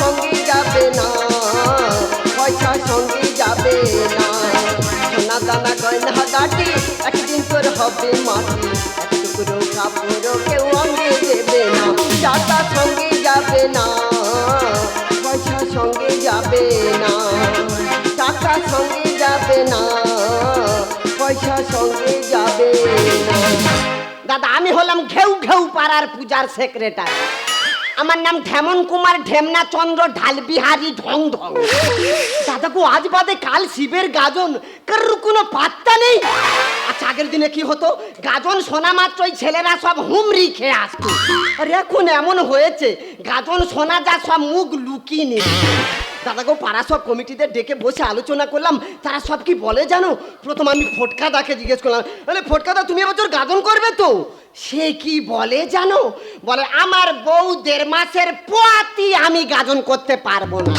সঙ্গে যাবে না, পয়সা সঙ্গে যাবে না। সোনা দানা, গয়না গাটি একদিন তোর হবে মাটি। টুকরো কাপড় কেউ অঙ্গে দেবে না। টাকা সঙ্গে যাবে না, পয়সা সঙ্গে যাবে না। টাকা সঙ্গে যাবে না, পয়সা সঙ্গে যাবে না। দাদা, আমি হলাম ঘেউ ঘেউ পাড়ার পূজার সেক্রেটারি আমার নাম ঢেমন কুমার ঢেমনা চন্দ্র, ঢালবিহারি ঢং ঢং। দাদা গো আজ বাদে কাল শিবের গাজন। কারোর কোনো পাত্তা নেই। আচ্ছা আগের দিনে কি হতো? গাজন শোনা মাত্রই ছেলেরা সব হুমরি খেয়ে আসতো। আর এখন এমন হয়েছে, গাজন শোনা যা সব মুখ লুকিয়ে নিয়ে দাদা গো পাড়া সব কমিটিদের ডেকে বসে আলোচনা করলাম। তারা সব কি বলে জানো? প্রথম আমি ফটকা দাকে জিজ্ঞেস করলাম, আরে ফটকা দা তুমি এবছর গাজন করবে তো? সে কি বলে জানো? বলে, আমার বউ দেড় মাসের পোয়াতি আমি গাজন করতে পারব না।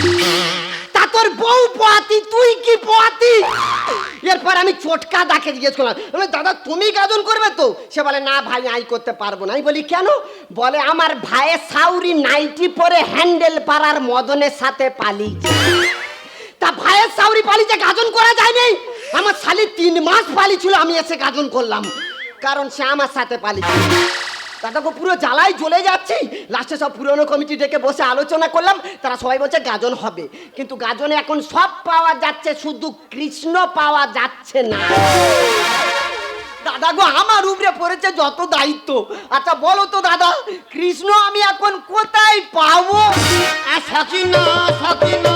তা তোর বউ পোয়াতি, তুই কি পোয়াতি? এরপর আমি চটকা দাকে জিজ্ঞেস করলাম দাদা, তুমি গাজন করবে তো? সে বলে, না ভাই আই করতে পারব না। আমি বলি, কেন? বলে, আমার ভাইয়ের সাউরি নাইটি পরে হ্যান্ডেল পাড়ার মদনের সাথে পালিয়েছে। তা ভাইয়ের সাউরি পালিতে গাজন করা যায়নি। আমার শালি তিন মাস পালি ছিল আমি এসে গাজন করলাম। কারণ সে আমার সাথে পালিয়েছে দাদাকে পুরো জ্বালাই চলে যাচ্ছি। লাস্টে সব পুরনো কমিটি ডেকে বসে আলোচনা করলাম। তারা সবাই বলছে গাজন হবে। কিন্তু গাজনে এখন সব পাওয়া যাচ্ছে, শুধু কৃষ্ণ পাওয়া যাচ্ছে না। দাদা গো, আমার উপরে পড়েছে যত দায়িত্ব। আচ্ছা বলো তো দাদা, কৃষ্ণ আমি এখন কোথায় পাবো? সকিনা সকিনা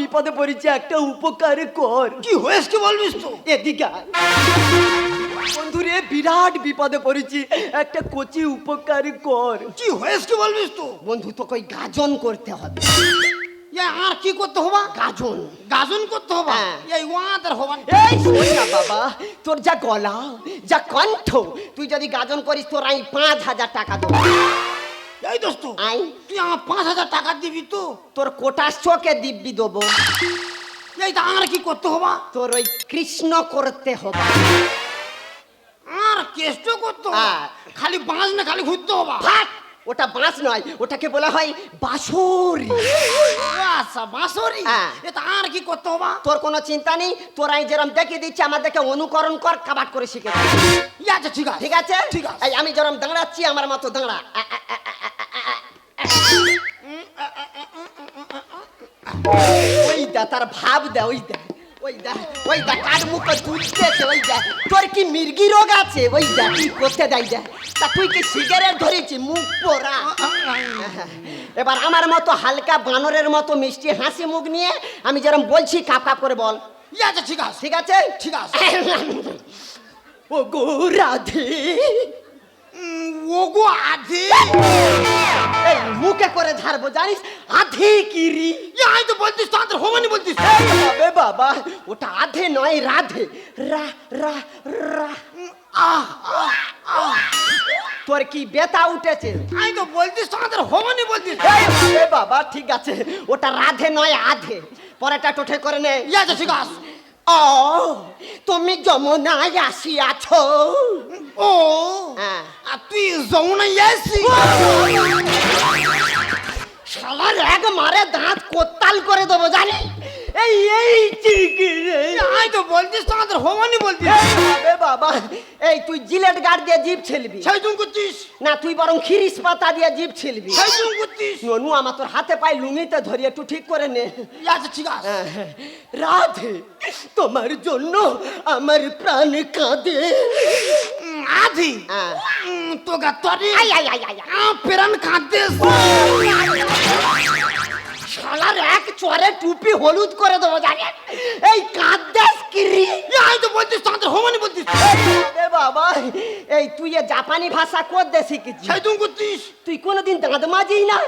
বিপদে পড়েছে একটা উপকার কর। কি হয়েছ কি বলবিস তো? এদিকে আয়। বন্ধু রে বিরাট বিপদে পড়েছি একটা কচি উপকার কর। কি হয়েছ কি বলবিস তো? বন্ধু তোকে ওই গাজন করতে হবে। এ আর কি করতে হবা? গাজন। গাজন করতে হবা? হ্যাঁ। এই ওয়াদের হবা এই শোন না বাবা তোর যা গলা যা কণ্ঠ তুই যদি গাজন করিস তোর আমি পাঁচ হাজার টাকা দেবো। এই দোস্ত আই। তুই আমার পাঁচ হাজার টাকা দিবি তো? তোর কোটার চোখে দিব্যি দেবো। এই তা আর কি করতে হবা? তোর ওই কৃষ্ণ করতে হবে। আর কেষ্ট করতে হবা। খালি বাঁচ না খালি ঘুরতে হবা! ওটা বাঁশ নয় ওটাকে বলা হয় বাঁশরি। আচ্ছা বাঁশরি? হ্যাঁ। এটা আর কি করতে হবা? তোর কোনো চিন্তা নেই তোর আমি যেরকম দেখিয়ে দিচ্ছি আমাদেরকে অনুকরণ কর কাবাট করে শিখে আচ্ছা ঠিক আছে। ঠিক আছে? ঠিক আছে। এই আমি যেরকম দাঁড়াচ্ছি আমার মতো দাঁড়া। ওই দা তার ভাব দে ওই দা ওই দা। ওই দা কার মুখ দুধতেছে ওই দা তোর কি মির্গি রোগ আছে? ওই দা কি করতে দেয় দা তা তুই কি সিগারেট ধরেছি? মুখ পোড়া। এবার আমার মতো হালকা বানরের মতো মিষ্টি হাসি মুখ নিয়ে আমি যেরকম বলছি কাপ কাপ করে বল। আচ্ছা ঠিক আছে। ঠিক আছে? ঠিক আছে। ও গো রাধে। উম, ওগো আধে। এই মুখে করে ধারবো জানিস? আধে কিরি। আমি তো বলতিস তো আন্তর হবানি বলতিস। এই হবে বাবা ওটা আধে নয় রাধে। রা রা রা। আহ আহ, আহ। তোর কি বেতা উঠেছে? আমি তো বলতিস তো আন্তর হবানি বলতিস। এই হবে বাবা ঠিক আছে। ওটা রাধে নয় আধে। পরেটা টোঠে করে নে। ইয়ে আচ্ছা ঠিক আছে। ও তুমি যমুনায় আসিয়াছ। ও হ্যাঁ। আর তুই যমুনায় শালার এক মারে দাঁত কোত্তাল করে দেবো জানি এই এই আমি তো বলতিস তো আন্তর হবানি বলতিস এই বাবা। এই তুই জিলেট গার্ড দিয়ে জিপ ছেলবি। সেই তুমি করছিস? না তুই বরং খিরিস পাতা দিয়ে জিপ ছিলবি। সেই করছিস? ননু আমার তোর হাতে পায়ে লুঙ্গিতে ধরি একটু ঠিক করে নে। আচ্ছা ঠিক আছে। রাধে তোমার জন্য আমার প্রাণ কাঁদে। আধি হ্যাঁ। উম, তো গাতরি আই আই আই আই। আ কাঁদতে শালার এক চরে টুপি হলুদ করে দেবো জানেন? এই কাঁদাস কিরি আমি তো বলছিস তাদের হোমানি বলছিস। এ বাবা এই তুই এ জাপানি ভাষা কর দে শিখেছিস? সেই তুমি করছিস। তুই কোনোদিন দাঁত মাজিস না?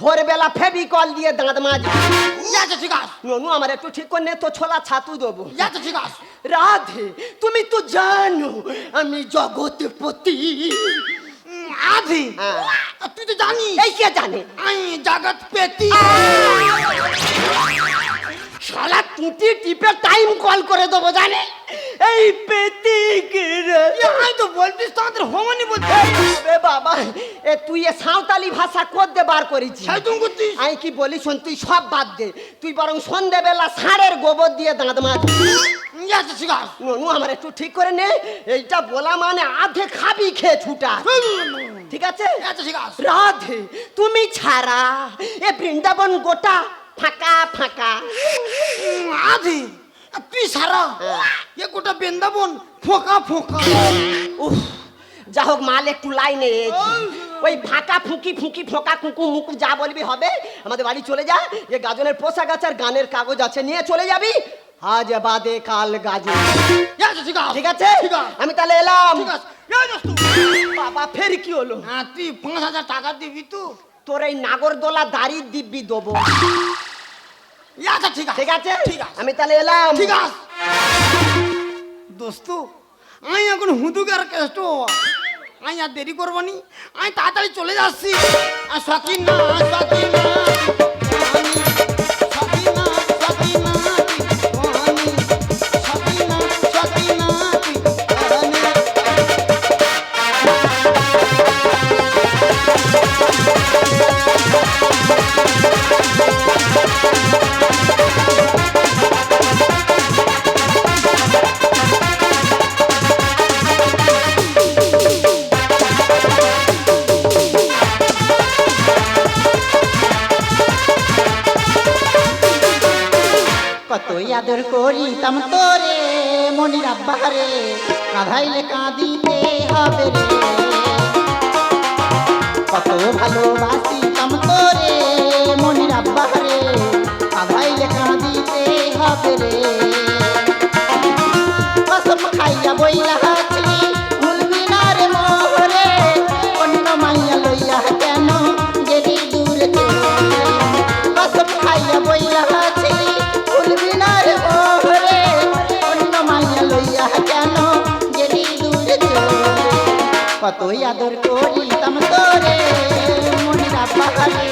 ভোরবেলা ফেবিকল দিয়ে দাঁত মাজি আচ্ছা ঠিক আছে। ননু আমার একটু ঠিক করে তো ছোলা ছাতু দেবো। আচ্ছা ঠিক আছে। রাধে তুমি তো জানো আমি জগৎপতি। আধি। হ্যাঁ। তুই তো জানিস। এই কে জানে? আমি জগৎ পেতি। শালা টুটি টিপে টাইম কল করে দেবো জানে এই পেতি এ, আমি তো বলছিস তাদের হোমানি বলছিস রে বাবা এ তুই এ সাঁওতালি ভাষা করতে বার করেছিস? করছিস আমি কি বলি শোন তুই সব বাদ দে। তুই বরং সন্ধেবেলা ষাঁড়ের গোবর দিয়ে দাঁত মার। ননু আমার একটু ঠিক করে নে এইটা বলা মানে আধে খাবি খেয়ে ছুটা। ঠিক আছে? রাধে তুমি ছাড়া এ বৃন্দাবন গোটা ফাঁকা ফাঁকা। আধি। তুই সারা। এ গোটা বৃন্দাবন ফোকা ফোকা। উফ যা হোক মাল একটু লাইনে। ওই ফাঁকা ফুঁকি ফুঁকি ফোঁকা কুকু মুকু যা বলবি হবে আমাদের বাড়ি চলে যা। যে গাজনের পোশাক আছে আর গানের কাগজ আছে নিয়ে চলে যাবি। আজ বাদে কাল গাজে। আচ্ছা ঠিক আছে। ঠিক আছে? আমি তাহলে এলাম। বাবা ফের কি হলো? হ্যাঁ তুই পাঁচ হাজার টাকা দিবি তো। তোর এই নাগরদোলা দাড়ি দিব্যি দেবো। আচ্ছা ঠিক আছে। ঠিক আছে? ঠিক আছে। আমি তাহলে এলাম। ঠিক আছে। দোস্ত আমি এখন হুদুকার কেষ্ট। আমি আর দেরি করব নি। আমি তাড়াতাড়ি চলে যাচ্ছি। আর সকিন না সকিন না। আদর করিতাম তোরে, মনির আব্বাহারে কাঁধাইলে কাঁদিতে হবে রে। কত ভালোবাসিতাম তোরে, মনির আব্বাহারে কাঁধাইলে কাঁদিতে হবে রে। কতই আদর করিতাম তোরে, মনিরা পাহাড়ে,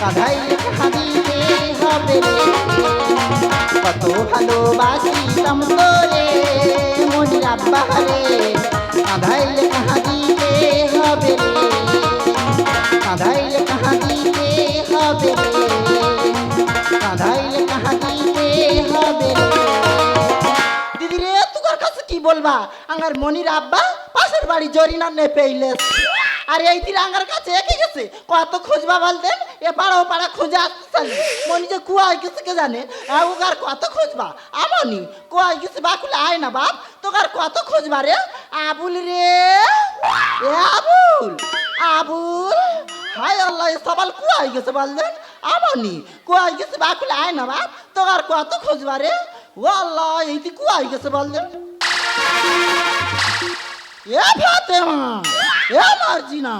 কাঁধাই হাদিতে হবে কত ভালোবাসিতাম তোরে, মনিরা পাহাড়ে কাঁধাইলে কাহা দিতে হবে রে। কাঁধাইলে হবে রে বলবা? আমার মনির আব্বা পাশের বাড়ি জরিনা নে পেইলে আর এই দিন আমার কাছে একই গেছে? কত খুঁজবা বলতেন? এ পাড়া ও পাড়া খুঁজে আসতে মনি যে কুয়ায় গেছে কে জানে? আর কত খুঁজবা? আমনি, কুয়ায় গেছে বাকুলে আয় না বাপ। তোকার কত খুঁজবা রে? আবুল রে। এ আবুল আবুল। হাই আল্লাহ সবাল কুয়ায় গেছে বললেন আমনি, কুয়ায় গেছে বাকুলে আয় না বাপ। তোকার কত খুঁজবা রে? ও আল্লাহ, এই কুয়ায় গেছে বললেন এ ফাতেমা, এ মার্জিনা,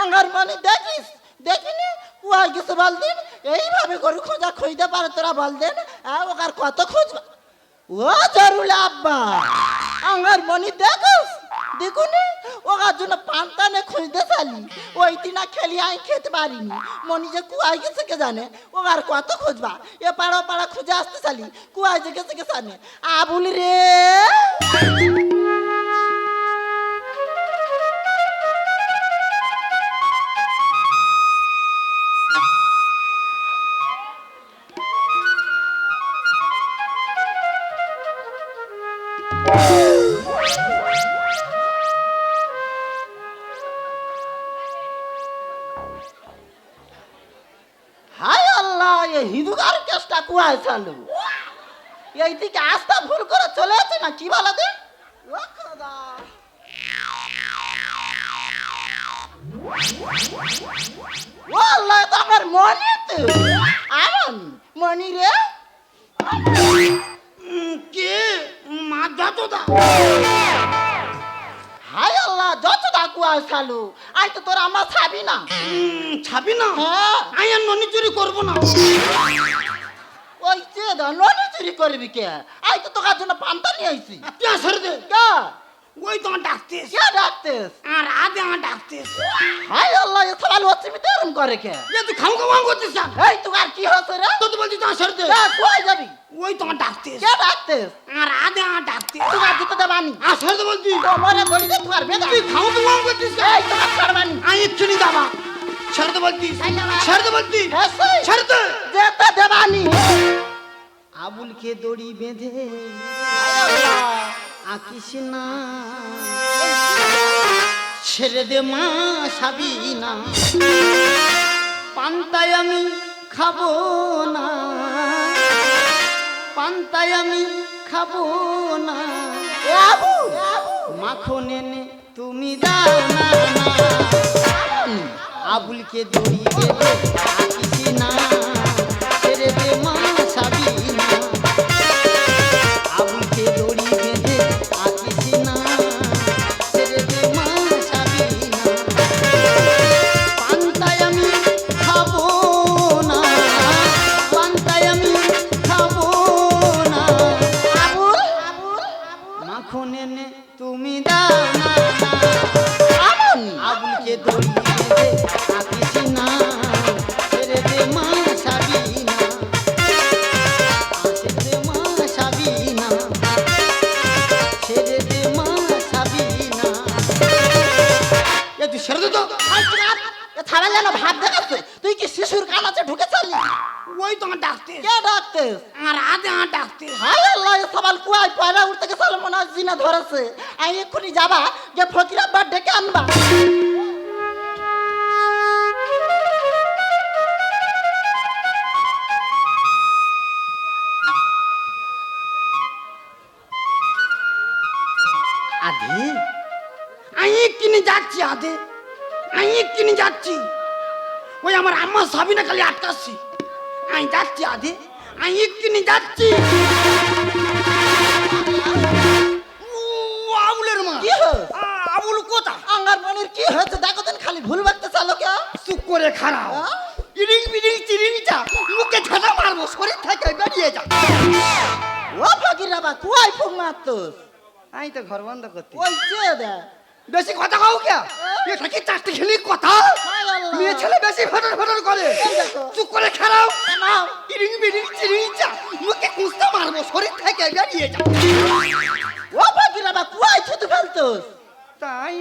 আঙ্গার মানে দেখিস, দেখিনি? কুয়া গেছে বলদিন এইভাবে করে খোঁজা খুঁজতে পারে তোরা বলদেন ওকার কত খুঁজবা ও জরুল আব্বা, আঙ্গার মনি দেখিস? দেখুনি ওকার জন্য পান্তানে খুঁজতে চালি। ওই দিনা খেলি আমি খেতে পারিনি। মনি যে কুয়াই গেছে কে জানে? ওকার কত খুঁজবা? এ পাড়া পাড়া খুঁজে আসতে চালি। কুয়াই যে গেছে কে জানে? আবুল রে! হিন্দুকার কেসটা কুয়ায় চালু এই দিকে আস্থা ভুল করে চলে আছে না, কি বলো দিন ও তো আমার মনি তো। আমন মনি রে। কে? মা যত দা হাই আল্লাহ, যত ডাকু আয় সালু আই তো তোর আমার ছাবি না। ছাবি না? হ্যাঁ। আই আর ননি চুরি করব না। ওই যে ননি চুরি করবি কে? আই তো তোকার জন্য পান্তা নিয়ে আইছি। কে সরে দে। কে? ওই তো ডাকতিস কে ডাকতেস আর আদে আমার ডাকতিস হাই আল্লাহ এ সবাই হচ্ছে বিতরণ করে কে? এ তুই খাও খাওয়া করতিস কেন? এই তোকার কি হচ্ছে রে? তো তুই বলছিস তো আসর দে কে কই যাবি? ওই তো ডাকতিস কে ডাকতেস আর আদে আমার ডাকতিস তোকার দিতে দেবানি। আসর দে বলছিস তোমরে ধরি দে তোকার বেদা তুই খাও খাওয়া করতিস কেন? এই তোকার ছাড়বানি। আই এক্ষুনি যাবা। দে বলছিস এসই ছেড়ে দে যেতে দেবানি। আবুলকে দড়ি বেঁধে? আকিস না ছেড়ে দে মা সাবি না পান্তায় আমি খাব না। পান্তায় আমি খাব না। মাখন এনে তুমি দাও না আবুলকে দড়ি ধরেছে আই এক্ষুনি যাবা, যে ফকির আব্বার ডেকে আনবা। আমি যাচ্ছি আমি ওই আমার সাবিনা খালি আটকাচ্ছি। আমি যাচ্ছি আধে আমি কিনে যাচ্ছি। কি হয়েছে দেখো দিন খালি ভুল বাগতে চালো কে চুপ করে খারাপ হ্যাঁ? ইরিং বিরিং চিরিং চা। মুখে ঝাঁটা মারবো শরীর থেকে বেরিয়ে যা। ও ফকির আব্বা কুয়াই ফুক মারতোস। আমি তো ঘর বন্ধ করতে। ওই চেয়ে দে বেশি কথা কাও কে? এটা কি চারটি খেলি কথা? আল্লাহ মেয়ে ছেলে বেশি ফটর ফটর করে। চুপ করে নাও ইরিং বিরিং চিরিং চা। মুখে কুস্তা মারবো শরীর থেকে বেরিয়ে যা। ও ফকির আব্বা কুয়াই থুতু ফেলতোস। তাই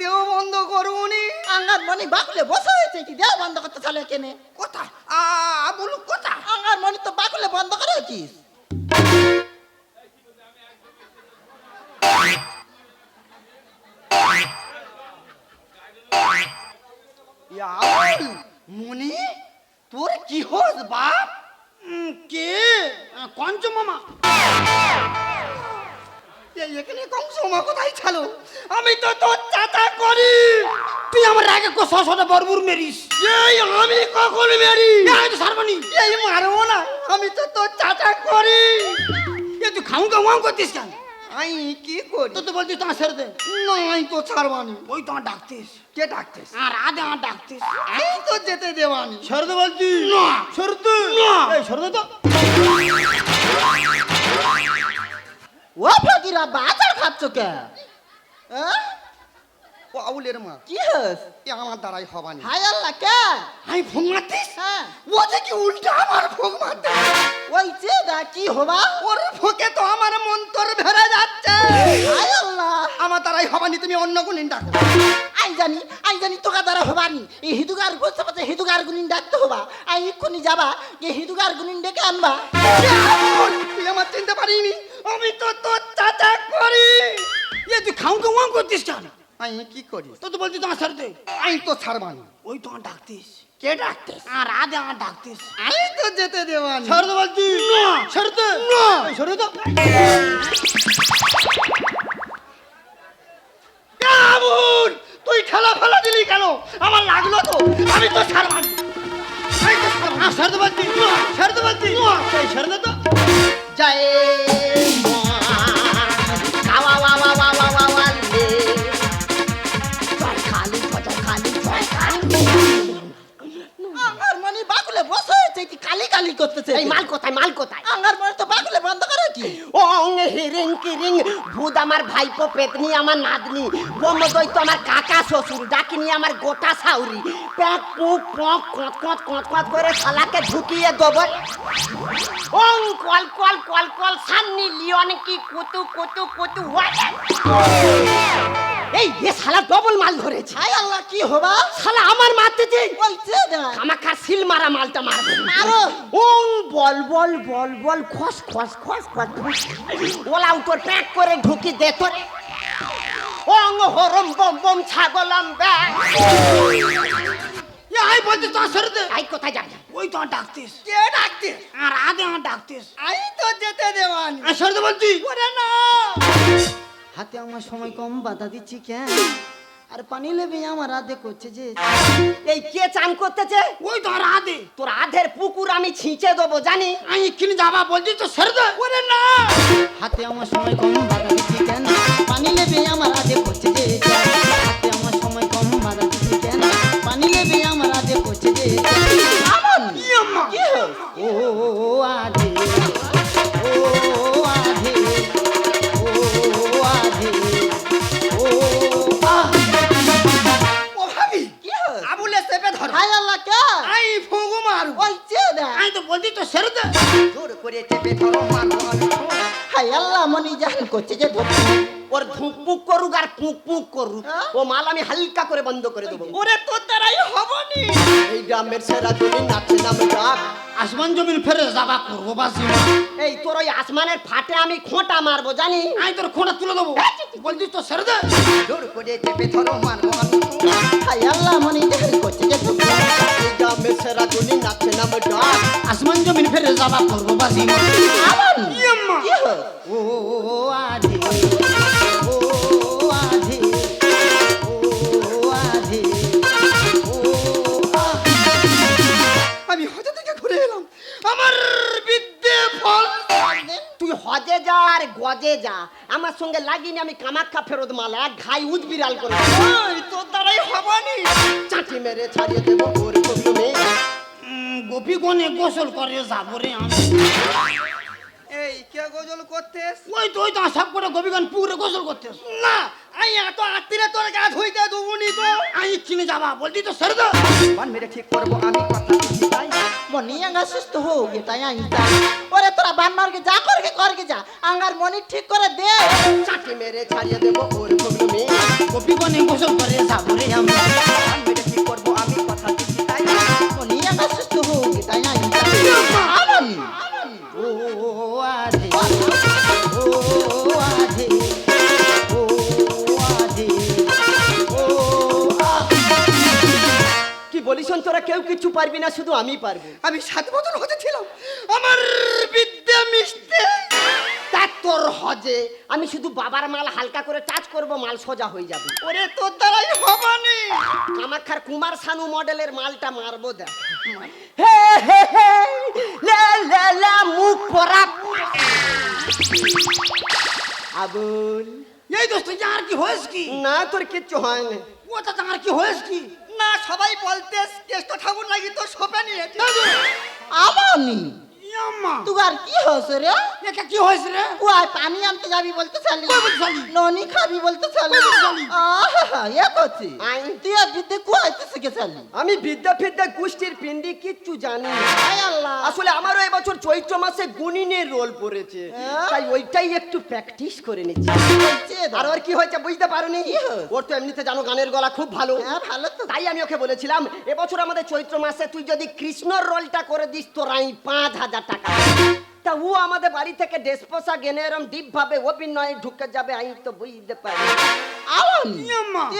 দেও বন্ধ করুনি। আঙ্গার মনি বাকুলে বসে হয়েছে কি? দেও বন্ধ করতে চালে কেনে? কথা আবুল কথা আঙ্গার মনি তো বাকুলে বন্ধ করে হয়েছিস মনি তোর কি হস বাপ? কে? কঞ্চ মামা। এই এখানে কংস মামা কোথায় ছিল? আমি তো তোর চাচা করি। তুই আমার আগে কো শশটা বরবুর মেরিস। এই আমি কখন মেরি? এই তো সারবানি এই মারবো না। আমি তো তোর চাচা করি। এ তুই খাও খাও করতিস কেন? আই কি করি? তো তো বলছিস তোমার ছেড়ে দে। নাই তো ছাড়বানি ওই তোমার ডাকতিস। কে ডাকতেস? আর আদে আমার ডাকতিস। আমি তো যেতে দেওয়ানি ছেড়ে দে বলছি। না। ছেড়ে দে। না। এই ছেড়ে দে তো। ও ফকির আচার খাচ্ছ কে? হ্যাঁ? ও আউলের মা। কি হস এ আমার দ্বারাই হবানি হাই আল্লাহ কে? আমি ফোন মারতিস হ্যাঁ। ও যে কি উল্টা আমার ফোক মারতে ওই চেয়ে দা কি হবা? ওর ফোকে তো আমার মন্তর ভেড়ে যাচ্ছে। হাই আল্লাহ। আমার দ্বারাই হবানি তুমি অন্য কোন ডাকো আই জানি আই জানি তোকা দ্বারা হবানি এই হিদুগার বসে বসে হিদুগার গুনিন ডাকতে হবা। আই এক্ষুনি যাবা যে হিদুগার গুনিন ডেকে আনবা। আমার চিনতে পারিনি। আমি তো তোর চাচা করি। এ তুই খাও খাও করতিস কেন? আমি কি করি? তো তো বলছিস তোমার দে আমি তো ছাড়বানি ওই তোমার ডাকতিস। কে ডাকতেস? আর আদে আমার ডাকতিস। আমি তো যেতে দেওয়ানি ছেড়ে দে বলছি। না। ছেড়ে দে না ছেড়ে দে আবুল? তুই ঠেলা ফেলা দিলি কেন? আমার লাগল তো। আমি তো ছাড়বানি আ ছেড়ে বলছি। ছেড়ে দে বলছি। সেই ছেড়ে দে তো। জয় কালী কালী জয় কালী আঙ্গার বাকুলে বসে হয়েছে কি কালি কালি করতেছে। এই মাল কোথায় মাল কোথায়? আঙ্গার মনি তো ওং হিরিং কিরিং, ভূত আমার ভাইপো, পেতনি আমার নাতনি বমদই তো আমার কাকা শ্বশুর, ডাকিনি আমার গোটা সাউরি। প্যাক পুক, পক, কত কত কত কত করে শালাকে ঢুকিয়ে দেব। ওং, কল কল কল কল সামনি লিওন কি কুতু কুতু কুতু ওয়াই এই এ শালা ডবল মাল ধরেছে। হাই আল্লাহ কি হবা? শালা আমার মারতেছে ওই যে দেখ আমাকে সিল মারা মালটা মারবে মারো। ওং বল বল বল বল খস খস খস খস। ওলা উতর প্যাক করে ঢুকি দে তোর। ওং হরম বম বম ছাগলম বে এ আই বলছি তো ছেড়ে দে। আই কোথায় যাবি? ওই তো ডাকতিস। কে ডাকতিস? আর আদে ডাকতিস। আই তো যেতে দেওয়ানি। আ ছেড়ে দে বলছি। ওরে না। হাতে আমার সময় কম বাধা দিচ্ছি কেন? আর পানি লেবে আমার রাধে করছে যে এই কে চান করতেছে? ওই তো আদে তোর আধের পুকুর আমি ছিঁচে দেবো জানি। আমি কিনে যাবা বলছি তো ছেড়ে দে। ওরে না! হাতে আমার সময় কম বাধা দিচ্ছি কেন? পানি লেবে আমার রাধে করছে যে হাতে আমার সময় কম বাধা দিচ্ছি কেন? পানি লেবে আমার রাধে করছে যে কি হো? ও আধে করছে যে ওর ধুক পুক করুক আর পুক পুক করুক। হ্যাঁ? ও মাল আমি হালকা করে বন্ধ করে দেবো। ওরে তোর দ্বারাই হবনি। এই গ্রামের সেরা তুমি নাচে নাম ডাক। আসমান জমিন ফেরে যাবা করব বাসি এই তোর ওই আসমানের ফাটে আমি খোঁটা মারবো জানি? আই তোর খোঁটা তুলে দেবো। বলছি তো ছেড়ে দে। জোর করে চেপে ধরো মারবো আমি। আল্লাহ মনি জান করছে যে এই গ্রামের সেরা তুমি নাচে নাম ডাক। আসমান জমিন ফেরে যাবা করব বাসি আমন। ইয়াম্মা ও আধে ও আধে ও আধে আমি হজা থেকে ঘুরে এলাম। আমার বিদ্যে ফল তুই হজে যা আর গজে যা। আমার সঙ্গে লাগিনি আমি কামাখ্যা ফেরত মাল। এক ঘাই উদ বিড়াল করে। তোর দ্বারাই হবানি চাটি মেরে ছাড়িয়ে দেবো গোপী গনে গোসল করে যাব রে আমি। এই কে গজল করতে ওই তো ওই তো সব করে গোপীগণ পুকুরে গোসল করতে না আই এত আত্মীরে তোর গা ধুইতে দুবুনি তো। আই কিনে যাবা বলছি তো ছেড়ে দে। বান মেরে ঠিক করব আমি কথা তাই। মনি আঙ্গা সুস্থ হোক এটাই আমি চাই ওরে তোরা বান মারকে যা করকে করকে যা। আঙ্গার মনি ঠিক করে দে। চাটি মেরে ছাড়িয়ে দেবো ওর তুমি গোপী গনে গোসল করে যাব রে আমি। বান মেরে ঠিক করব আমি কথা তাই। মনি আঙ্গা সুস্থ হোক এটাই আমি চাই আমন কেউ কিছু পারবি না শুধু আমি পারব। আমি সাত বছর হতে ছিলাম। আমার বিদ্যা মিশতে তা তোর হজে আমি শুধু বাবার মাল হালকা করে টাচ করব মাল সোজা হয়ে যাবে। ওরে তোর দ্বারাই হবানি কামাখ্যার কুমার শানু মডেলের মালটা মারবো দেখ। হে হে হে লে লে লে মুখ পরা। আবুল। এই দোস্ত আর কি হয়েছে কি? না তোর কিচ্ছু হয় না। ও তো আর কি হয়েছে কি? না সবাই বলতে কেষ্ট ঠাকুর নাকি তো সোপে নিয়েছে। আমি। তুই আর কি হস রে? এটা কি হয়েছে রে? ও পানি আনতে যাবি বলতে চালি। কই বলতে চালি? ননি খাবি বলতে চালি। কই বলতে চালি? আহা এ করছি তুই আর বিদ্যে কুয়াইতে শিখে চালি? আমি বিদ্যা ফিদ্যা গোষ্ঠীর পিন্ডি কিচ্ছু জানি আল্লাহ। আসলে আমারও এবছর চৈত্র মাসে গুনিনের রোল পড়েছে। হ্যাঁ? তাই ওইটাই একটু প্র্যাকটিস করে নিচ্ছি। আর ওর কি হয়েছে বুঝতে পারোনি? ওর তো এমনিতে জানো গানের গলা খুব ভালো। হ্যাঁ ভালো তো। তাই আমি ওকে বলেছিলাম এবছর আমাদের চৈত্র মাসে তুই যদি কৃষ্ণর রোলটা করে দিস তোর আমি পাঁচ হাজার টাকা। তা ও আমাদের বাড়ি থেকে ড্রেস পোশাক এনে এরম ডিপ ভাবে অভিনয় ঢুকে যাবে আমি তো বুঝতে পারি।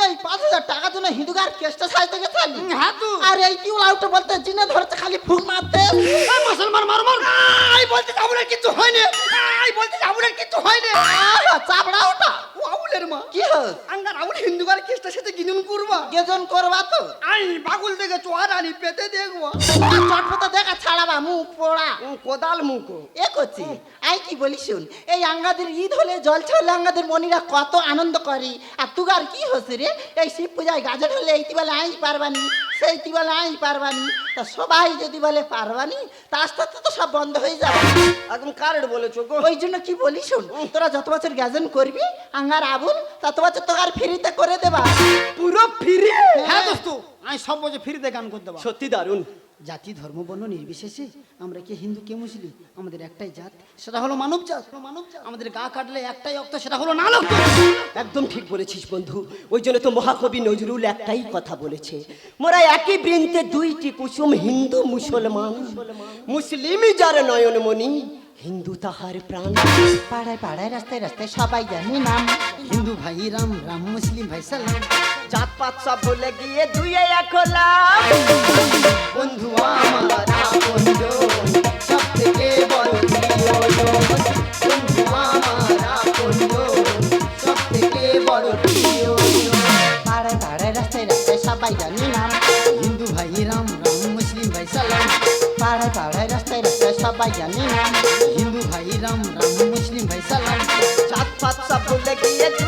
এই পাঁচ হাজার টাকার জন্য হিন্দুগার কেসটা সাজতে গেছালি? হ্যাঁ আর এই টিউল আউটে বলতে জিনে ধরতে খালি ফুল মারতে। মুসলমান মার মার। আই বলতে আবুলের কিছু হয়নি। আই বলতে আবুলের কিছু হয়নি। চাপড়া ওটা। ও আবুলের মা। কি হ আঙ্গা রাহুল হিন্দু ঘর কেসটার সাথে গিনুন করবা? গেজন করবা তো। আই বাগুল থেকে চোয়ার আনি পেতে দেখব চটপটা দেখা ছাড়াবা মুখ পোড়া। কোদাল মুখো। এ করছি আই কি বলি শুন এই আঙ্গাদের ঈদ হলে জল ছড়লে আঙ্গাদের মনিরা কত আনন্দ করে। আর তুগার কি হচ্ছে রে? এই শিব পূজায় গাজর হলে এই বলে আই পারবানি সেই বলে আই পারবানি তা সবাই যদি বলে পারবানি তা আস্তে আস্তে তো সব বন্ধ হয়ে যাবে। একদম কারেন্ট বলেছ গো। ওই জন্য কি বলি শোন তোরা যত বছর গ্যাজন করবি আঙ্গার আবুল তত বছর তোকার ফ্রিতে করে দেবা। পুরো ফ্রি? হ্যাঁ দোস্ত আমি সব বছর ফ্রিতে গান করতে পারব। সত্যি দারুণ। জাতি, ধর্ম, বর্ণ নির্বিশেষে আমরা কি হিন্দু, কে মুসলিম, আমাদের একটাই জাত, সেটা হলো মানব জাত। মানব আমাদের গা কাটলে একটাই অক্ত সেটা হলো নালক একদম ঠিক বলেছিস বন্ধু, ওই জন্য তো মহাকবি নজরুল একটাই কথা বলেছে। মোরা একই বৃন্তে দুইটি কুসুম হিন্দু মুসলমান। মুসলিমই যার নয়নমণি হিন্দু তাহার প্রাণ। পাড়ায় পাড়ায় রাস্তায় রাস্তায় সবাই জানি নাম। হিন্দু ভাই রাম রাম মুসলিম ভাই সালাম। জাত পাত সব ভুলে গিয়ে দুয়ে এক বন্ধু আমার বন্ধু সব থেকে বড় দুয়ে